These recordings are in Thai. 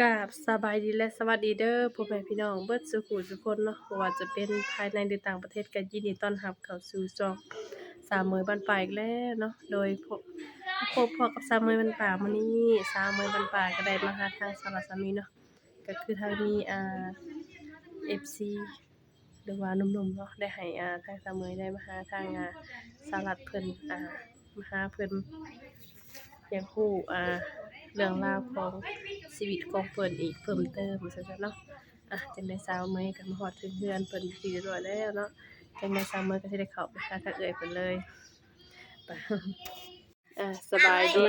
กราบสบายดีและสวัสดีเด้อพ่อแม่พี่น้องเบิดสุขุทุกคนเนาะบ่ว่าจะเป็นภายในหรือต่างประเทศก็ยินดีต้อนรับเข้าสู่ช่องสามมือบ้านป่าอีกแล้วเนาะโดยพบพบพอกับสามมือบ้านป่ามื้อนี้สามมือบ้านป่าก็ได้มาหาทางสารสามีเนาะก็คือทางมีอ่า FC หรือว่าหนุ่มๆเนาะได้ให้อ่าทางสามมือได้มาหาทางอ่าสลัดเพิ่นอ่ามาหาเพิ่นอยากรู้อ่า เรื่องราวของชีวิตของเพิ่นอีกเพิ่มเติมว่าซั่นซะเนาะอะจังได๋สาวเมย์ก็มาฮอดถึงเรือนเพิ่นที่เรียบร้อยแล้วเนาะจังได๋สาวเมย์ก็สิได้เข้าไปหาทางเอื้อยเพิ่นเลยไปอ่าสบายดี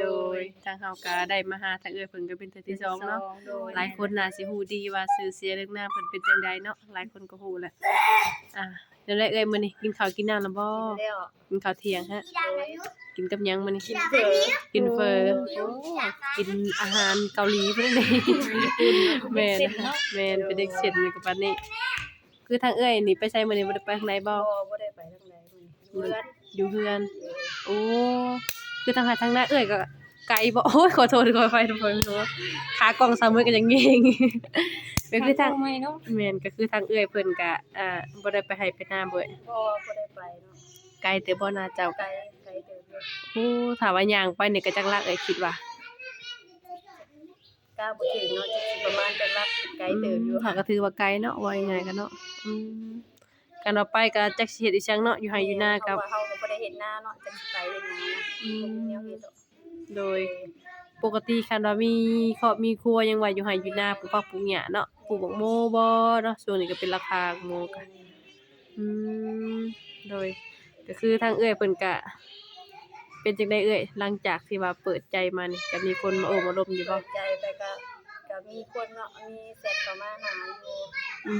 โดยทางเฮาก็ได้มาหาทางเอื้อยเพิ่นก็เป็นเทื่อที่สองเนาะหลายคนน่าสิฮู้ดีว่าชื่อเสียงเรื่องหน้าเพิ่นเป็นจังใดเนาะหลายคนก็ฮู้แหละอ่า นั่นแหละเอ้ยมื้อนี้กินข้าวกินน้ำแล้วบ่แล้วกินข้าวเที่ยงฮะ กินกับหยังมื้อนี้กินเถอะกินเฟอร์โอ้กินอาหารเกาหลีเพิ่นนี่แม่นนะคะแม่นเป็นเด็กเซ็นนี่ก็ปานนี้ คือทางเอ้ยนี่ไปไสมื้อนี้บ่ได้ไปทางไหนบ่บ่บ่ได้ไปทางใดมื้อนี้เพื่อนอยู่เฮือนโอ้คือทางหาทางหน้าเอ้ยก็ไกลบ่โอ้ยขอโทษขออภัยทุกคนเนาะขากล้องซ้ำมือก็ยังเงง ก็คือทางไม่เนาะแม่นก็คือทางเอ้ยเพิ่นก็อ่าบ่ได้ไปให้ไปนาบ่เอ้ยบ่บ่ได้ไปเนาะไกลแต่บ่น่าเจ้าไกลไกลเติบเลยโอ้ถ้าว่าย่างไปนี่ก็จักลักเอ้ยคิดว่าก้าบ่ถึงเนาะประมาณจะรับไกลเติบอยู่ถ้าก็ถือว่าไกลเนาะว่ายังไงกันเนาะอืมการเอาไปก็จักสิเฮ็ดอีจังเนาะอยู่ไห้อยู่หน้ากับเราะว่าเฮาก็บ่ได้เฮ็ดหน้าเนาะจะสิไปเฮ็ดหยังนะอืมบ่มีแนวเฮ็ดดอกโดย ปกติคันว่ามีครอบมีครัวยังว่าอยู่ไห้อยู่นาปลูกผักปลูกหญ้าเนาะปลูกบักโมบ่เนาะช่วงนี้ก็เป็นราคาโมก็อืมโดย ก็คือทางเอื้อยเพิ่นก็เป็นจังได๋เอื้อยหลังจากที่ว่าเปิดใจมานี่ก็มีคนมาโอ้มาลมอยู่บ่เปิดใจไปก็ก็มีคนเนาะมีแชทเข้ามาหาอยู่อื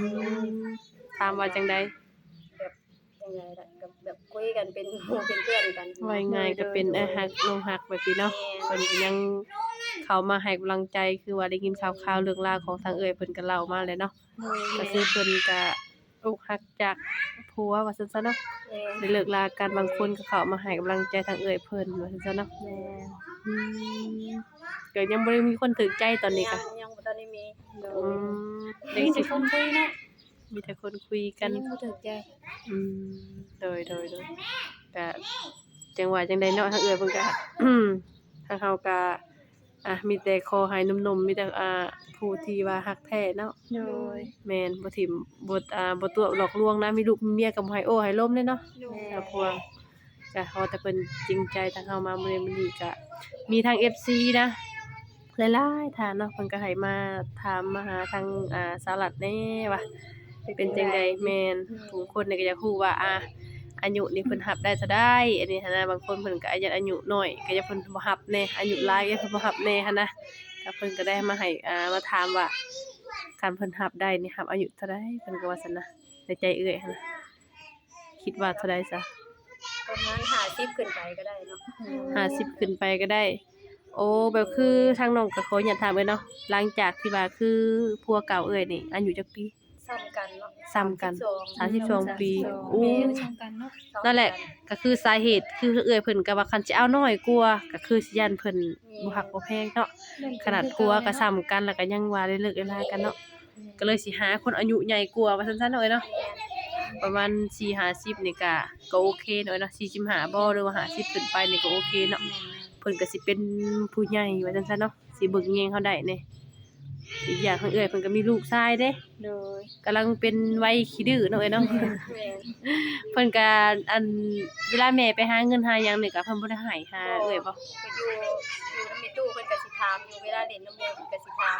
มถามว่าจังได๋แบบ ยังไงล่ะก็แบบคุยกันเป็นหมู่เป็นเพื่อนกันว่ายังไงก็เป็นเอ้อฮักลงฮักแบบนี้เนาะเพิ่นก็ยังเข้ามาให้กำลังใจคือว่าได้ยินข่าวๆเรื่องราวของทางเอ่ยเพิ่นก็เล่ามาเลยเนาะก็คือเพิ่นก็อกหักจากผัวว่าซั่นซะเนาะแม่ได้เลิกลากันบางคนก็เข้ามาให้กำลังใจทางเอ่ยเพิ่นว่าซั่นซะเนาะแม่อืมก็ยังบ่ได้มีคนถูกใจตอนนี้ก็ยังยังบ่ทันได้มีอืมมีแต่คนคุยเนาะ มีแต่คนคุยกันยังบ่ถูกใจอืมโดยโดยโดยก็จังหวะจังใดเนาะทางเอ่ยเพิ่นก็ ทางเฮาก็อะมีแต่ขอให้หนุ่มๆมีแต่อ่าผู้ที่ว่าฮักแท้เนาะโดยแม่นบ่ถิ่มบ่อ่าบ่ตัวหลอกลวงนะมีลูกมีเมียก็บ่ให้โอ้ให้ล้มเลยเนาะแม่ถ้าพวงก็ขอแต่เพิ่นจริงใจทางเฮามามื้อนี้มื้อนี้ก็มีทาง FC นะหลายๆท่านเนาะเพิ่นก็ให้มาถามมาหาทางอ่าสารัดแน่ว่า เป็นจังไดแม่นผู้คนนี่ก็อยากรู้ว่าอ่าอายุนี่เพิ่นรับได้เท่าใดอันนี้หันนะบางคนเพิ่นก็อายุอายุน้อยก็อยากเพิ่นบ่รับแน่อายุหลายก็เพิ่นบ่รับแน่หันนะก็เพิ่นก็ได้มาให้อ่ามาถามว่าการเพิ่นรับได้นี่รับอายุเท่าใดเพิ่นก็ว่าซั่นนะในใจเอื้อยหันนะคิดว่าเท่าใดซะประมาณ50ขึ้นไปก็ได้เนาะห้าสิบขึ้นไปก็ได้ โอ้แบบคือทางน้องก็ขออยากถามเอ้ยเนาะหลังจากที่ว่าคือผัวเก่าเอ้ยนี่อายุจักปี ซ้ำกันเนาะ ซ้ำกัน32 32 ปีโอ้แม่ชมกันเนาะนั่นแหละ ก็คือสาเหตุคือเอ้ยเพิ่นก็ว่าคันสิเอาน้อยกว่าก็คือสิยันเพิ่นบ่ฮักบ่แพงเนาะขนาดผัวก็ซ้ำกันแล้วก็ยังว่าได้เลิกได้ลากันเนาะก็เลยสิหาคนอายุใหญ่กว่าว่าซั่นๆเนาะเอ้ยเนาะประมาณ4-50นี่ก็ก็โอเคเนาะเอ้ยเนาะ45บ่หรือว่า50ขึ้นไปนี่ก็โอเคเนาะเพิ่นก็สิเป็นผู้ใหญ่ว่าจังซั่นเนาะสิเบิ่งแยงเฮาได้แหน่ อีกอย่างทางเอื้อยเพิ่นก็มีลูกชายเด้โดยกำลังเป็นวัยขี้ดื้อเนาะเอ้ยเนาะ แม่เพิ่นก็อันเวลาแม่ไปหาเงินหาหยังนี่ก็เพิ่นบ่ได้ให้หาเอ้ยบ่ก็อยู่อยู่นำมีตู้เพิ่นก็สิถามอยู่เวลาเล่นน้ำแม่เพิ่นก็สิถาม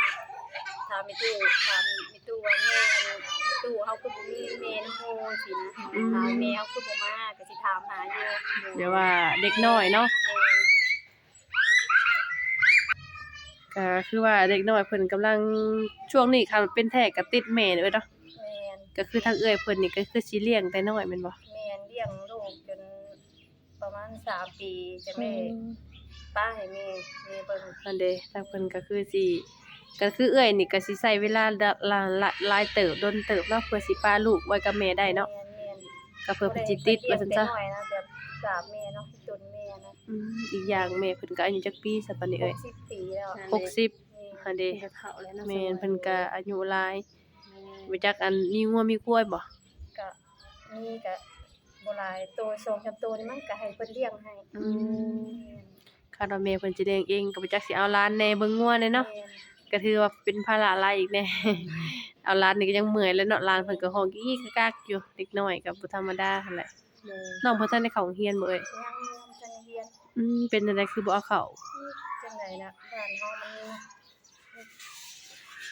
ถามมีตู้ถามมีตู้ว่าแม่อันมีตู้เฮาคือบ่มีแม่นำโมสินะถามแม่เฮาคือบ่มาก็สิถามหาอยู่เดี๋ยวว่าเด็กน้อยเนาะ แม่ ก็คือว่าเด็กน้อยเพิ่นกำลังช่วงนี้ค่ะเป็นแท้ก็ติดแม่เด้อเนาะแม่นก็คือทางเอื้อยเพิ่นนี่ก็คือสิเลี้ยงแต่น้อยแม่นบ่แม่นเลี้ยงลูกจนประมาณ3ปีจะแม่ป้าให้แม่แม่เบิ่งนั่นเด้ทางเพิ่นก็คือสิก็คือเอื้อยนี่ก็สิใช้เวลาละละละหลายเติบดนเติบเนาะเพื่อสิป้าลูกไว้กับแม่ได้เนาะแม่นแม่นก็เพื่อเพิ่นสิติดว่าซั่นซะบ่ได้เลี้ยงแต่น้อยนะแบบ สามแม่เนาะจนแม่นะอืมอีกอย่างแม่เพิ่นก็อายุจักปีซะตอนนี้เอ้ย60ปีแล้ว60แม่หั่นเด้เพิ่นก็เฒ่าแล้วเนาะแม่นเพิ่นก็อายุหลายแม่นบ่จักอันมีงัวมีควายบ่ก็มีก็บ่หลายตัวสองสามตัวนี่มันก็ให้เพิ่นเลี้ยงให้อืมคาดว่าแม่เพิ่นสิเลี้ยงเองก็บ่จักสิเอาหลานแหน่เบิ่งงัวแหน่เนาะ แม่นก็ถือว่าเป็นภาระหลายอีกแน่ เอาหลานนี่ก็ยังเมื่อยแล้วเนาะหลานเพิ่นก็ฮ้องกี้กากๆอยู่เด็กน้อยก็บ่ธรรมดาหั่นแหละ โดยน้องเพิ่นทันได้เข้าโรงเรียนบ่เอ่ยยังยังจังเรียนอืมเป็นจังไดคือบ่เอาเข้าจังไดนะบ้านเฮามัน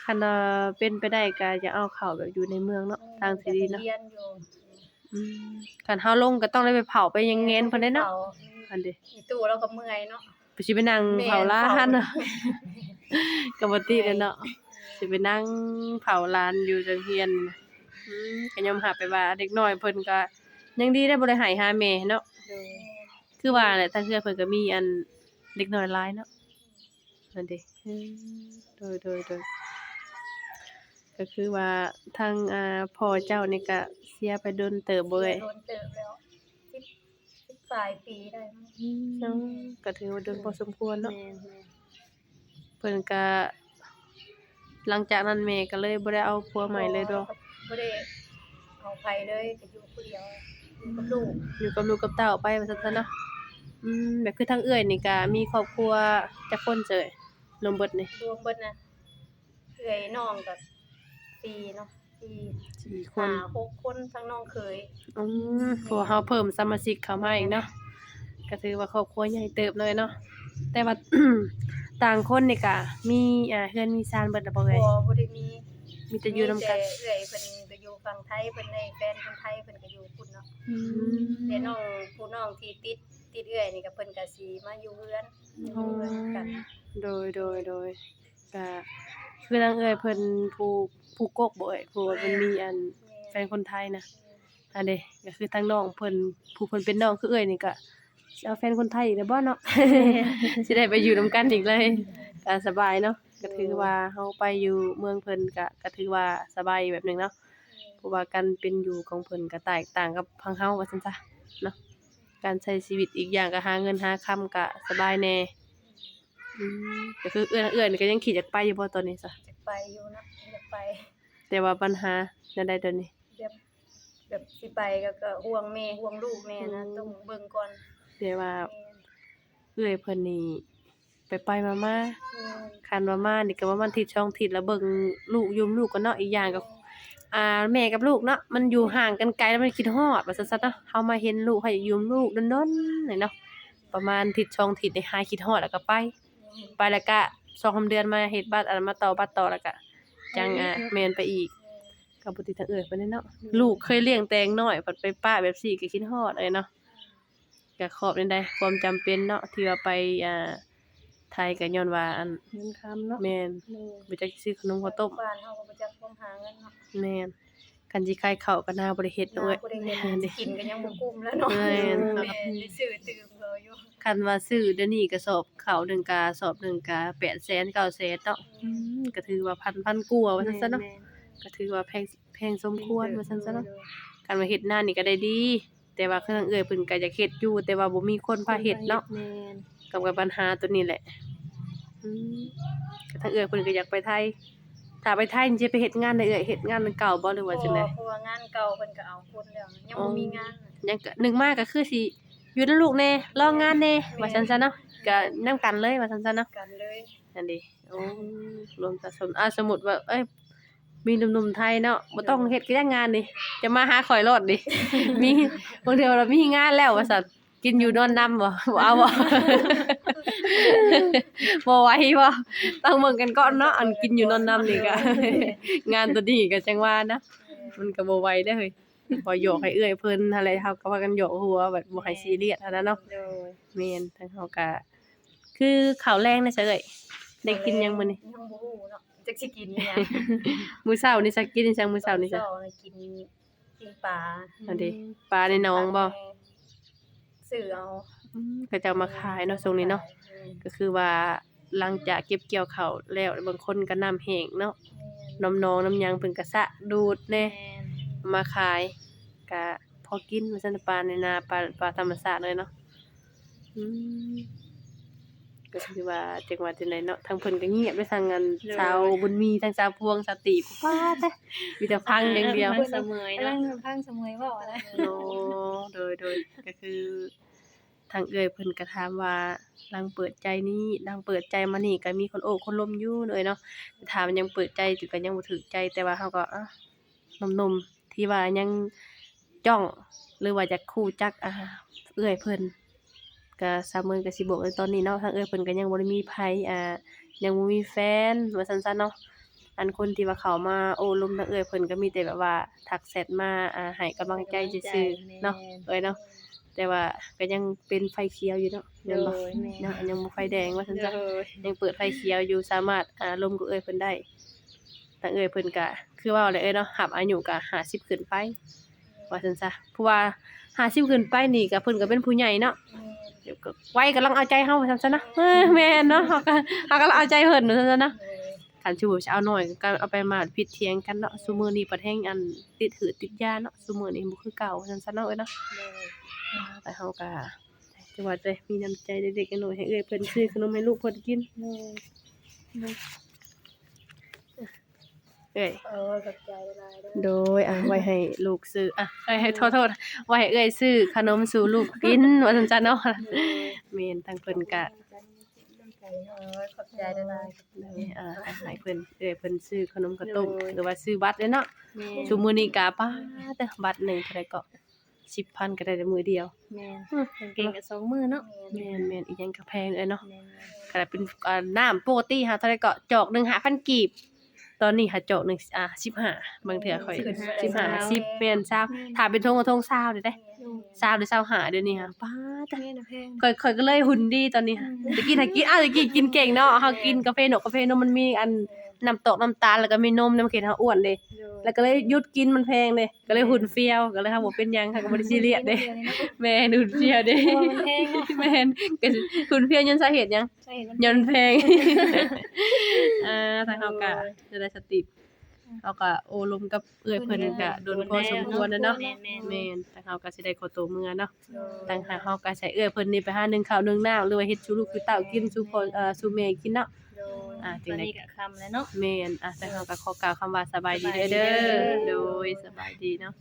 คันว่าเป็นไปได้ก็จะเอาเข้าแบบอยู่ในเมืองเนาะทางสิดีเนาะเรียนอยู่อืมคันเฮาลงก็ต้องได้ไปเผาไปยังเงนเพิ่นได้เนาะผอันเด้มีตู้เราก็เมื่อยเนาะไปสิไปนั่งเผาร้านเนาะก็บ่ติแล้วเนาะสิไปนั่งเผาร้านอยู่จังเฮียนน่ะอืมก็ยอมรับไปว่าเด็กน้อยเพิ่นก็ ยังดีได้บ่ได้ให้หาแม่เนาะโดยคือว่าแหละทางเพื่อนเพิ่นก็มีอันเด็กน้อยหลายเนาะนั่นเด้อืมโดยโดยโดยก็คือว่าทางอ่าพ่อเจ้านี่ก็เสียไปโดนเติบบ่เอ้ยโดนเติบแล้วสิบสิบปลายปีได้มั้งเนาะก็ถือว่าโดนพอสมควรเนาะแม่นแม่นเพิ่นก็หลังจากนั้นแม่ก็เลยบ่ได้เอาผัวใหม่เลยดอกบ่ได้เอาไปเลยก็อยู่ผู้เดียว อยู่กับลูกอยู่กับลูกกับเต้าไปว่าซั่นซะเนาะอืมแบบคือทางเอื้อยนี่ก็มีครอบครัวจักคนเจยรวมเบิดนี่รวมเบิดนะเอื้อยน้องกับปีเนาะปีสี่คห้านหกคนทั้งน้องเคยอืมเพราะว่าเราเพิ่มสมาชิกเข้ามาอีกเนาะก็ถือว่าครอบครัวใหญ่เติบเลยเนาะแต่ว่าต่างคนนี่ก็มีอ่าเฮือนมีซานเบิดแล้วบ่บ่เอ่ยบ่ได้มี มีแต่อยู่นํกันมีแต่เอื้อยเพิ่นก็อยู่ฝั่งไทยเพิ่นได้แฟนคนไทยเพิ่นก็อยู่พุ่นเนาะอืมแต่น้องผู้น้องที่ติดติดเอื้อยนี่ก็เพิ่นก็สิมาอยู่เฮือนออ๋อยู่เฮือนกันโดยโดยโดยก็คือทางเอ่ยเพิ่นผู้ผู้กกบ่เอ่ยผู้ว่าเพิ่นมีอันแฟนคนไทยนะอันเด้ก็คือทางน้องเพิ่นผู้เพิ่นเป็นน้องคือเอ่ยนี่ก็สิเอาแฟนคนไทยอีกแล้วบ่เนาะ สิได้ไปอยู่นํกันอีกเลยก็สบายเนาะ ก็ถือว่าเฮาไปอยู่เมืองเพิ่นก็ก็ถือว่าสบายแบบหนึงเนาะเพราะว่าการเป็นอยู่ของเพิ่นก็แตกต่างกับพังเฮาว่าซั่นซะเนาะการใช้ชีวิตอีกอย่างก็หาเงินหาค่ำก็สบายแน่อืมก็คือเอื้อนเอื้อนนี่ก็ยังคิดอยากไปอยู่บ่ตอนนี้ซะจะไปอยู่นะอยากไปแต่ว่าปัญหาแนวใดตอนนี้ แบบแบบสิไปก็ก็ห่วงแม่ห่วงลูกแม่นะอืมต้องเบิ่งก่อนแต่ว่าแม่ เอื้อยเพิ่นนี่ ไปไปมามาแม่คันว่ามานี่ก็ว่ามันทิศช่องทิศแล้วเบิ่งลูกยุมลูกก็เนาะอีกอย่างก็อ่าแม่กับลูกเนาะมันอยู่ห่างกันไกลแล้วมันคิดฮอดว่าซั่นซะเนาะเฮามาเห็นลูกให้ยุมลูกดนๆนี่เนาะประมาณทิศช่องทิศได้หายคิดฮอดแล้วก็ไป ไปแล้วก็สองสามเดือนมาเฮ็ดบัตรอันมาต่อบัตรต่อแล้วก็จังอะแม่นไปอีกก็บ่ติดทางเอื้อยไปานใดเนาะลูกเคยเลี้ยงแต่งน้อยปัดไปป้าแบบสี่ก็คิดฮอดเลยเนาะก็ขอบในใดความจำเป็นเนาะที่ว่าไปอ่า ไทยก็ย้อนว่าอันเงินคำเนาะแม่นแม่นบ่จักสิซื้อขนมข้าวต้มบ้านเฮาก็บ่จักความหาเงินเนาะแม่นคันสิขายข้าวก็น่าบ่ได้เฮ็ดเนาะเอ้ย บ่ได้เงินเด้กินก็ยังบ่กุ้มแล้วเนาะแม่น แม่ได้ซื้อตื่มเขาอยู่คันว่าซื้อเดี๋ยวนี้ก็สอบข้าวหนึงก็สอบหนึงก็800,000 900,000เนาะอืมก็ถือว่าพันพันกว่าว่าซั่นซะเนาะแม่นก็ถือว่าแพงแพงสมควรว่าซั่นซะเนาะโดยการมาเฮ็ดหน้านี่ก็ได้ดี แต่ว่าคือทางเอื้อยเพิ่นก็อยากเฮ็ดอยู่ แต่ว่าบ่มีคนพาเฮ็ดเนาะ แม่น กับกับปัญหาตัวนี้แหละอืมก็ทางเอื้อยเพิ่นก็อยากไปไทย ถ้าไปไทยนี่สิไปเฮ็ดงานได้เอื้อยเฮ็ดงานเก่าบ่หรือว่าจังได๋เพราะว่างานเก่าเพิ่นก็เอาคนแล้วยังบ่มีงานน่ะยังก็หนึ่งมาก็คือสิอยู่นำลูกแน่รองานแน่ว่าซั่นซะเนาะก็นํกันเลยว่าซั่นซะเนาะกันเลยนั่นดิโอ้รวมสะสมอ่าสมมุติว่าเอ้ยมีหนุ่มๆไทยเนาะบ่ต้องเฮ็ดกิจงานดิจะมาหาข่อยโลดดิมีบางเทื่อเรามีงานแล้วว่าซั่น กินอยู่นอนนำบ่บ่เอาบ่บ่ไหวบ่ต้องเบิ่งกันก่อนเนาะอันกินอยู่นอนนำนี่ก็งานตัวนี้ก็จังว่านะมันก็บ่ไหวเด้อเฮ้ยพอโยกให้เอื้อยเพิ่นอะไรเฮาก็ว่ากันโยกหัวแบบบ่ให้ซีเรียสเท่านั้นเนาะโดยแม่นทั้งเฮาก็คือข้าวแรงนะเฉยได้กินยังมื้อนี้ยังบ่ฮู้เนาะจักสิกินอีหยังมื้อเช้านี่สักกินจังมื้อเช้านี่จ้ะตอเช้กินกินปลาอันนี้ปลาในหนองบ่ ซื้อเอาอืมก็จะเอามาขายเนาะช่วงนี้เนาะก็คือว่าหลังจากเก็บเกี่ยวข้าวแล้วบางคนก็น้ำแห้งเนาะน้ำนองน้ำหยังเพิ่นก็สะดูดแน่ แม่นเอามาขายก็พอกินว่าซั่นปลาในนาปลาปลาธรรมชาติเลยเนาะอืม ก็คือว่าจังหวัดจังไดเนาะทางเพิ่นก็เงียบไปทางงานชาวบุญมีทางชาวพวงสติป้าแต่มีแต่พังอย่างเดียวพังเสมยกำลัเนาะงพังสมวยเว้านะโอ้โดยโดยก็คือทางเอื้อยเพิ่นก็ถามว่าลังเปิดใจนี้ลังเปิดใจมานี่ก็มีคนโอ้คนล้มอยู่เลยเนาะถามยังเปิดใจอยู่ก็ยังบ่ถึกใจแต่ว่าเฮาก็อะหนุ่มๆที่ว่ายังจ้องหรือว่าจะคู่จักอ่าเอื้อยเพิ่น ก็สามมื้อก็สิบอกในตอนนี้เนาะทางเอื้อยเพิ่นก็ยังบ่ได้มีไผอ่ายังบ่มีแฟนว่าซั่นๆเนาะอันคนที่ว่าเขามาโอ้ลมทางเอื้อยเพิ่นก็มีแต่แบบว่าทักแชทมาอ่าให้กำลังใจซื่อๆเนาะเอ้ยเนาะแต่ว่าก็ยังเป็นไฟเขียวอยู่เนาะโดเห็นบ่ยแม่เนาะยังบ่ไฟแดงว่าซั่นโดซะยยังเปิดไฟเขียวอยู่สามารถอ่าลมกับเอ้ยเพิ่นได้แต่เอ้ยเพิ่นก็คือว่าอะไรเอ้ยเนาะหับอายุก็50ขึ้นไปว่าซั่นซะเพราะว่า50ขึ้นไปนี่ก็เพิ่นก็เป็นผู้ใหญ่เนาะ เดี๋ยวก็วัยกำลังเอาใจเฮาว่าซั่นซะนะเออแม่นเนาะเฮาก็เฮาก็เอาใจเพิ่นว่าซั่นซะนะคันสิว่าจะเอาน้อยก็เอาไปมาผิดเถียงกันเนาะซุมื้อนี้ประเทศอันติดหืดติดยาเนาะซุมื้อนี้บ่คือเก่าว่าซั่นซะเนาะเอ้ยเนาะอ่าแต่เฮาก็จังหวัดเลยมีน้ำใจเด็กๆน้อยๆให้เอ้ยเพิ่นซื้อขนมให้ลูกเพิ่นกิน เอ้ยเออกับใจหลายเด้อโดยอะไว้ให้ลูกซื้ออะเอ้ยให้โทษโทษไว้ให้เอ้ยซื้อขนมสู่ลูกกินว่าซั่นจ้ะเนาะแม่นทางเพิ่นก็เออขอบใจหลายเลยอ่าให้เพิ่นเอ้ยเพิ่นซื้อขนมข้าวต้มหรือว่าซื้อบัตรเลยเนาะแม่ชุมื้อนี้ก็ป้าแต่บัตรหนึงเท่าใดก็10,000ก็ได้แต่มื้อเดียวแม่เก่งกับสองมือเนาะแม่นแม่นอีหยังก็แพงเอ้ยเนาะแม่ก็เป็นอ่าน้ำปกติค่ะเท่าไรก็จอกหนึ่งหาพันกีบ ตอนนี้ค่ะจอกหนึ่งอ่าสิบห้าบางเถื่อค่อยสิบห้าสิบเป็นเศร้าถ้าเป็นทงกับทงเศร้าเด้ได้เศร้าหรือเศร้าหาเดี๋ยวนี้ค่ะป้าจ้ะแม่น่ะแพงค่อยค่อยก็เลยหุ่นดีตอนนี้ค่ะตะกี้ถ้ากินอ้าวตะกี้กินเก่งเนาะเฮากินกาแฟนกกาแฟนมมันมีอัน น้ำตกน้ำตาลแล้วก็มีนมน้ำเค็มเฮาอ้วนเด้แล้วก็เลยหยุดกินมันแพงเด้ก็เลยหุ่นเฟี้ยวก็เลยเฮาบ่เป็นหยังค่ะก็บ่ได้ซีเรียสเด้แม่นหุ่นเฟี้ยวเด้มันแพงเนาะแม่นก็สิหุ่นเฟี้ยวยันสาเหตุหยังใช่มันยนต์เพลงอ่าทางเขาก็จะได้สติเขาก็โอลมกับเอื้อยเพิ่นก็โดนพอสมควรนะเนาะแม่แม่แม่นทางเขาก็สิได้ขอตัวเมือเนาะทางหาเขาก็ใช้เอื้อยเพิ่นนี่ไปหาหนึ่งข้าวหนึ่งน้ำหรือว่าเฮ็ดชูลูกคือเต้ากินชูพ่อเอ่อชูแม่กินเนาะ อ่าตอนนี้ก็คำแล้วเนาะ แม่นอะทางเขาก็ขอกล่าวคำว่าสบายดีเด้อเด้อโดยสบายดีเนาะ